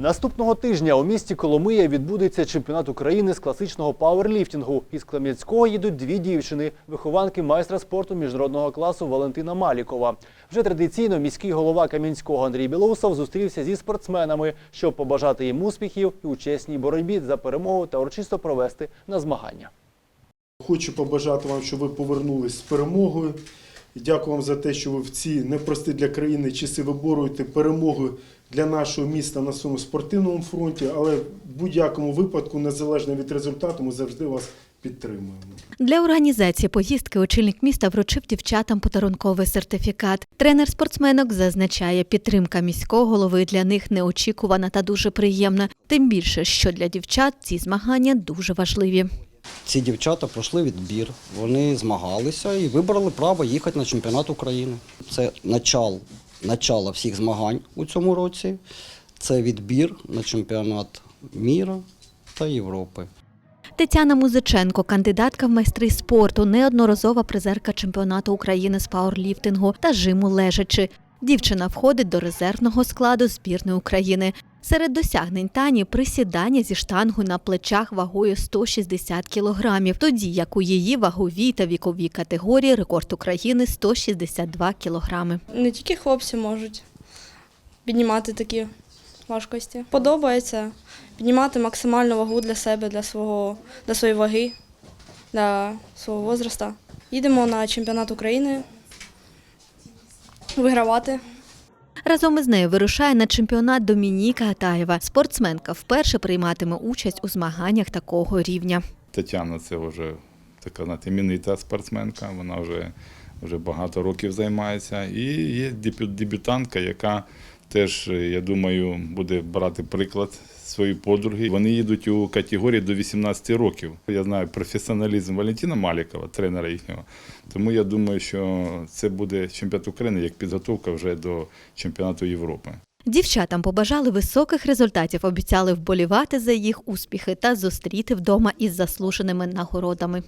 Наступного тижня у місті Коломия відбудеться чемпіонат України з класичного пауерліфтингу. Із Крем'янського їдуть дві дівчини, вихованки майстра спорту міжнародного класу Валентина Малікова. Вже традиційно міський голова Кам'янського Андрій Білоусов зустрівся зі спортсменами, щоб побажати їм успіхів і у чесній боротьбі за перемогу та урочисто провести на змагання. Хочу побажати вам, щоб ви повернулись з перемогою. І дякую вам за те, що ви в ці непрості для країни часи виборюєте перемогу для нашого міста на своєму спортивному фронті. Але в будь-якому випадку, незалежно від результату, ми завжди вас підтримуємо. Для організації поїздки очільник міста вручив дівчатам подарунковий сертифікат. Тренер спортсменок зазначає, підтримка міського голови для них неочікувана та дуже приємна. Тим більше, що для дівчат ці змагання дуже важливі. Ці дівчата пройшли відбір, вони змагалися і вибрали право їхати на чемпіонат України. Це начал, начало всіх змагань у цьому році. Це відбір на чемпіонат міра та Європи. Тетяна Музиченко, кандидатка в майстри спорту, неодноразова призерка чемпіонату України з пауерліфтингу та жиму лежачи. Дівчина входить до резервного складу збірної України. Серед досягнень Тані присідання зі штангою на плечах вагою 160 кілограмів, тоді як у її ваговій та віковій категорії рекорд України 162 кілограми. Не тільки хлопці можуть піднімати такі важкості. Подобається піднімати максимальну вагу для себе, для свого для своєї ваги, для свого возраста. Їдемо на чемпіонат України вигравати. Разом із нею вирушає на чемпіонат Домініка Атаєва. Спортсменка вперше прийматиме участь у змаганнях такого рівня. Тетяна це вже така знаєте, мінита спортсменка, вона вже, вже багато років займається. І є дебю- дебютантка, яка теж, я думаю, буде брати приклад своєї подруги. Вони їдуть у категорії до 18 років. Я знаю професіоналізм Валентина Малікова, тренера їхнього. Тому я думаю, що це буде чемпіонат України як підготовка вже до чемпіонату Європи. Дівчатам побажали високих результатів, обіцяли вболівати за їх успіхи та зустріти вдома із заслуженими нагородами.